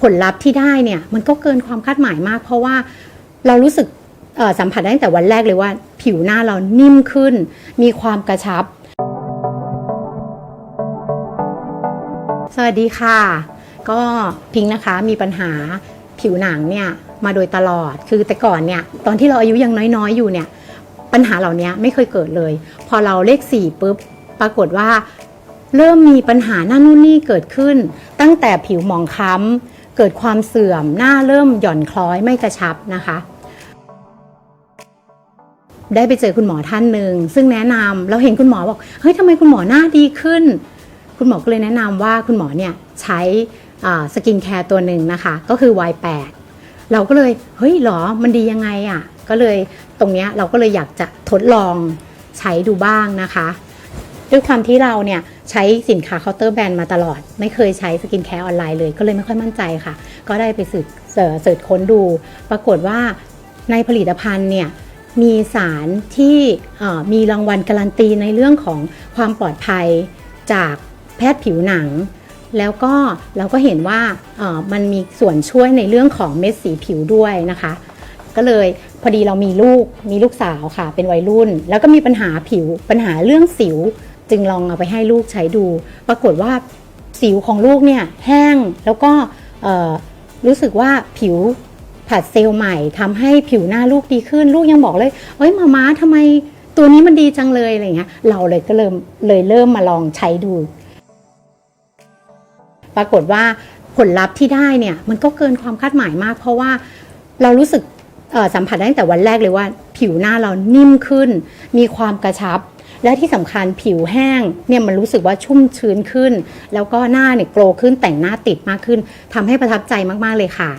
ผลลัพธ์ที่ได้เนี่ยมันก็เกินความคาดหมายมาก เพราะว่าเรารู้สึกสัมผัสได้ตั้งแต่วันแรกเลยว่า ผิวหน้าเรานิ่มขึ้น มีความกระชับ สวัสดีค่ะ ก็พิงค์นะคะมีปัญหาผิวหนังเนี่ยมาโดยตลอดคือแต่ก่อนเนี่ยตอนที่เราอายุยังน้อยๆอยู่เนี่ยปัญหาเหล่านี้ไม่เคยเกิดเลย พอเราเลขสี่ปุ๊บปรากฏว่าเริ่มมีปัญหาหน้านู่นนี่เกิดขึ้น ตั้งแต่ผิวหมองคล้ำ เกิดความเสื่อมหน้าเริ่มหย่อนคล้อยไม่กระชับนะคะ ได้ไปเจอคุณหมอท่านหนึ่งซึ่งแนะนำเราเห็นคุณหมอบอกเฮ้ยทำไมคุณหมอหน้าดีขึ้น คุณหมอก็เลยแนะนำว่าคุณหมอเนี่ยใช้สกินแคร์ตัวหนึ่งนะคะ ก็คือ Y8 เราก็เลยเฮ้ยหรอมันดียังไงอะ่ะ ก็เลยตรงเนี้ยเราก็เลยอยากจะทดลองใช้ดูบ้างนะคะ ด้วยความที่เราเนี่ยใช้สินค้าเคาน์เตอร์แบรนด์มาตลอด ไม่เคยใช้สกินแคร์ออนไลน์เลย ก็เลยไม่ค่อยมั่นใจค่ะ ก็ได้ไปสืบเสิร์ชค้นดู ปรากฏว่าในผลิตภัณฑ์เนี่ยมีสารที่มีรางวัลการันตีในเรื่องของความปลอดภัยจากแพทย์ผิวหนัง แล้วก็เราก็เห็นว่ามันมีส่วนช่วยในเรื่องของเม็ดสีผิวด้วยนะคะ ก็เลยพอดีเรามีลูกมีลูกสาวค่ะ เป็นวัยรุ่น แล้วก็มีปัญหาผิวปัญหาเรื่องสิว จึงลองเอาไปให้ลูกใช้ดู ปรากฏว่าสิวของลูกเนี่ยแห้งแล้วก็รู้สึกว่าผิวผัดเซลล์ใหม่ทำให้ผิวหน้าลูกดีขึ้น ลูกยังบอกเลยเอ้ยมาม้าทำไมตัวนี้มันดีจังเลยอะไรเงี้ยเราเลยก็เริ่มเลยเริ่มมาลองใช้ดู ปรากฏว่าผลลัพธ์ที่ได้เนี่ยมันก็เกินความคาดหมายมาก เพราะว่าเรารู้สึกสัมผัสได้ตั้งแต่วันแรกเลยว่า ผิวหน้าเรานิ่มขึ้น มีความกระชับ และที่สำคัญผิวแห้งเนี่ยมันรู้สึกว่าชุ่มชื้นขึ้น แล้วก็หน้าเนี่ยโกลขึ้นแต่งหน้าติดมากขึ้นทำให้ประทับใจมากๆเลยค่ะ